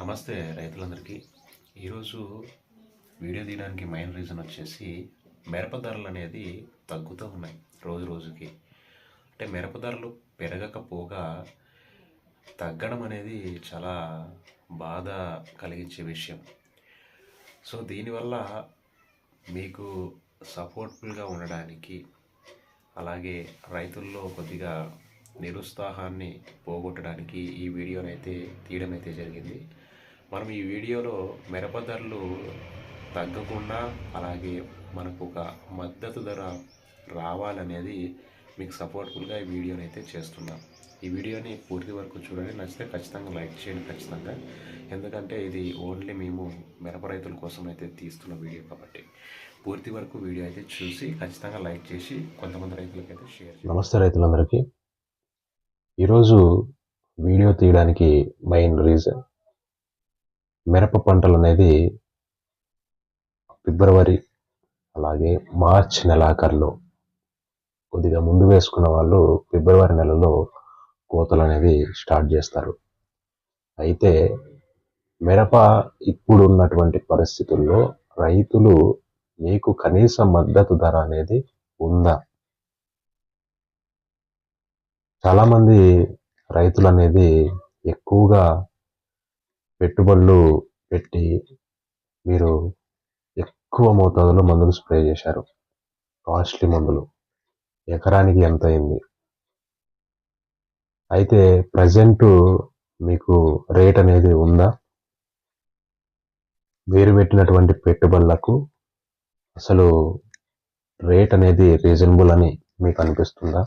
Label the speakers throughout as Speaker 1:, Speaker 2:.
Speaker 1: నమస్తే రైతులందరికీ. ఈరోజు వీడియో తీయడానికి మెయిన్ రీజన్ వచ్చేసి మిరప ధరలు అనేది తగ్గుతూ ఉన్నాయి రోజు రోజుకి. అంటే మిరప ధరలు పెరగకపోగా తగ్గడం అనేది చాలా బాధ కలిగించే విషయం. సో దీనివల్ల మీకు సపోర్ట్ఫుల్గా ఉండడానికి అలాగే రైతుల్లో కొద్దిగా నిరుత్సాహాన్ని పోగొట్టడానికి ఈ వీడియోనైతే తీయడం అయితే జరిగింది. మనం ఈ వీడియోలో మిరప ధరలు తగ్గకుండా అలాగే మనకు ఒక మద్దతు ధర రావాలనేది మీకు సపోర్ట్ఫుల్గా ఈ వీడియోని అయితే చేస్తున్నాం. ఈ వీడియోని పూర్తి వరకు చూడండి. నచ్చితే ఖచ్చితంగా లైక్ చేయండి ఖచ్చితంగా. ఎందుకంటే ఇది ఓన్లీ మేము మిరప రైతుల కోసం అయితే తీస్తున్న వీడియో కాబట్టి పూర్తి వరకు వీడియో అయితే చూసి ఖచ్చితంగా లైక్ చేసి కొంతమంది రైతులకి అయితే షేర్ చేయండి.
Speaker 2: నమస్తే రైతులందరికీ. ఈరోజు వీడియో తీయడానికి మెయిన్ రీజన్ మిరప పంటలు అనేది ఫిబ్రవరి అలాగే మార్చ్ నెలాఖరులో కొద్దిగా ముందు వేసుకున్న వాళ్ళు ఫిబ్రవరి నెలలో కోతలు అనేది స్టార్ట్ చేస్తారు. అయితే మిరప ఇప్పుడు ఉన్నటువంటి పరిస్థితుల్లో రైతులు మీకు కనీస మద్దతు ధర అనేది ఉందా? చాలామంది రైతులు అనేది ఎక్కువగా పెట్టుబడులు పెట్టి మీరు ఎక్కువ మోతాదులో మందులు స్ప్రే చేశారు. కాస్ట్లీ మందులు. ఎకరానికి ఎంత అయింది? అయితే ప్రజెంట్ మీకు రేట్ అనేది ఉందా? మీరు పెట్టినటువంటి పెట్టుబడులకు అసలు రేట్ అనేది రీజనబుల్ అని మీకు అనిపిస్తుందా?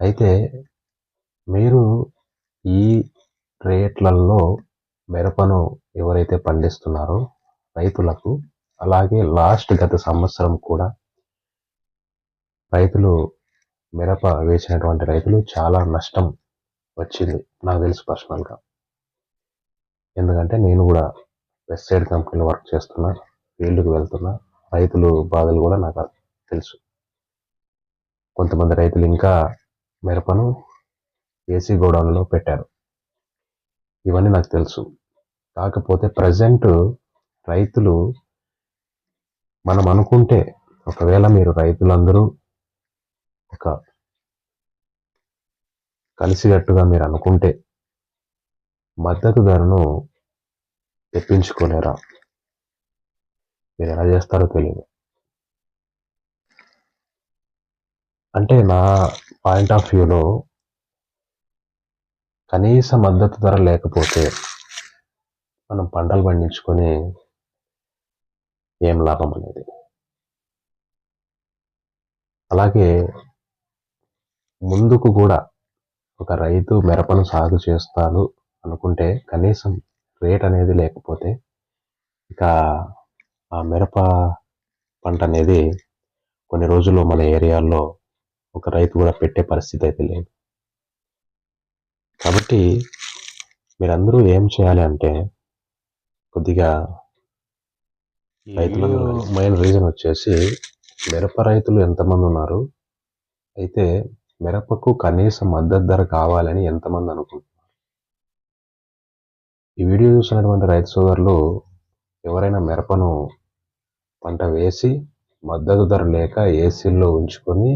Speaker 2: అయితే మీరు రేట్లలో మిరపను ఎవరైతే పండిస్తున్నారో రైతులకు అలాగే లాస్ట్ గత సంవత్సరం కూడా రైతులు మిరప వేసినటువంటి రైతులు చాలా నష్టం వచ్చింది నాకు తెలుసు పర్సనల్గా. ఎందుకంటే నేను కూడా వెస్ట్ సైడ్ కంపెనీలో వర్క్ చేస్తున్నా ఫీల్డ్కి వెళ్తున్నా రైతులు బాధలు కూడా నాకు తెలుసు. కొంతమంది రైతులు ఇంకా మిరపను ఏసీ గోడౌన్లో పెట్టారు. ఇవన్నీ నాకు తెలుసు. కాకపోతే ప్రజెంట్ రైతులు మనం అనుకుంటే ఒకవేళ మీరు రైతులందరూ ఒక కలిసికట్టుగా మీరు అనుకుంటే మద్దతు ధరను తెప్పించుకోలేరా మీరు ఎలా చేస్తారో తెలియదు అంటే నా పాయింట్ ఆఫ్ వ్యూలో కనీస మద్దతు ధర లేకపోతే మనం పంటలు పండించుకొని ఏం లాభం అనేది? అలాగే ముందుకు కూడా ఒక రైతు మిరపను సాగు చేస్తాను అనుకుంటే కనీసం రేట్ అనేది లేకపోతే ఇక ఆ మిరప పంట అనేది కొన్ని రోజుల్లో మన ఏరియాల్లో ఒక రైతు కూడా పెట్టే పరిస్థితి అయితే లేదు. కాబట్టి మీరందరూ ఏం చేయాలి అంటే కొద్దిగా రైతులందరూ మెయిన్ రీజన్ వచ్చేసి మిరప రైతులు ఎంతమంది ఉన్నారు? అయితే మిరపకు కనీస మద్దతు ధర కావాలని ఎంతమంది అనుకుంటున్నారు? ఈ వీడియో చూసినటువంటి రైతు సోదరులు ఎవరైనా మిరపను పంట వేసి మద్దతు ధర లేక ఏసీల్లో ఉంచుకొని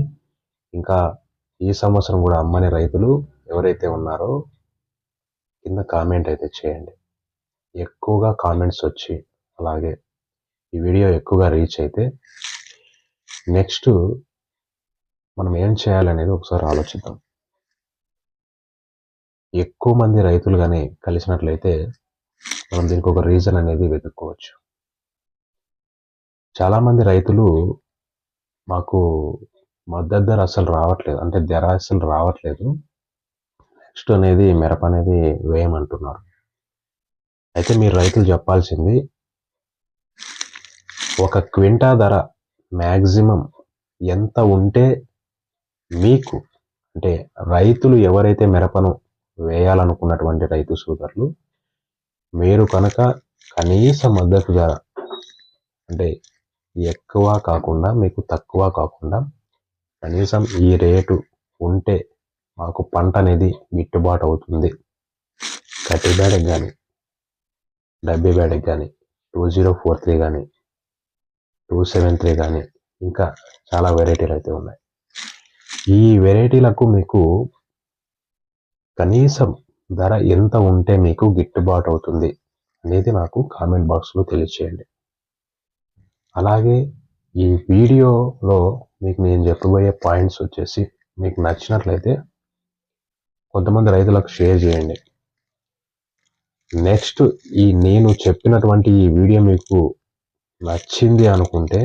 Speaker 2: ఇంకా ఈ సంవత్సరం కూడా అమ్మని రైతులు ఎవరైతే ఉన్నారో కింద కామెంట్ అయితే చేయండి. ఎక్కువగా కామెంట్స్ వచ్చి అలాగే ఈ వీడియో ఎక్కువగా రీచ్ అయితే నెక్స్ట్ మనం ఏం చేయాలనేది ఒకసారి ఆలోచిద్దాం. ఎక్కువ మంది రైతులు కానీ కలిసినట్లయితే మనం దీనికి ఒక రీజన్ అనేది వెతుక్కోవచ్చు. చాలామంది రైతులు మాకు మద్దతు ధర అసలు రావట్లేదు అంటే ధర అసలు రావట్లేదు. నెక్స్ట్ అనేది మిరప అనేది వేయమంటున్నారు. అయితే మీరు రైతులు చెప్పాల్సింది ఒక క్వింటా ధర మ్యాక్సిమం ఎంత ఉంటే మీకు అంటే రైతులు ఎవరైతే మిరపను వేయాలనుకున్నటువంటి రైతు సోదరులు మీరు కనుక కనీస మద్దతు ధర అంటే ఎక్కువ కాకుండా మీకు తక్కువ కాకుండా కనీసం ఈ రేటు ఉంటే మాకు పంట అనేది గిట్టుబాటు అవుతుంది థర్టీ బ్యాడకి కానీ డెబ్బై బ్యాడకి కానీ టూ జీరో ఫోర్ త్రీ కానీ టూ సెవెన్ త్రీ కానీ ఇంకా చాలా వెరైటీలు అయితే ఉన్నాయి. ఈ వెరైటీలకు మీకు కనీసం ధర ఎంత ఉంటే మీకు గిట్టుబాటు అవుతుంది అనేది నాకు కామెంట్ బాక్స్లో తెలియచేయండి. అలాగే ఈ వీడియోలో మీకు నేను చెప్పబోయే పాయింట్స్ వచ్చేసి మీకు నచ్చినట్లయితే కొంతమంది రైతులకు షేర్ చేయండి. నెక్స్ట్ ఈ నేను చెప్పినటువంటి ఈ వీడియో మీకు నచ్చింది అనుకుంటే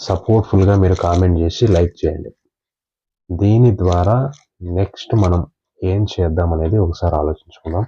Speaker 2: సపోర్ట్ఫుల్గా మీరు కామెంట్ చేసి లైక్ చేయండి. దీని ద్వారా నెక్స్ట్ మనం ఏం చేద్దాం అనేది ఒకసారి ఆలోచించుకుందాం.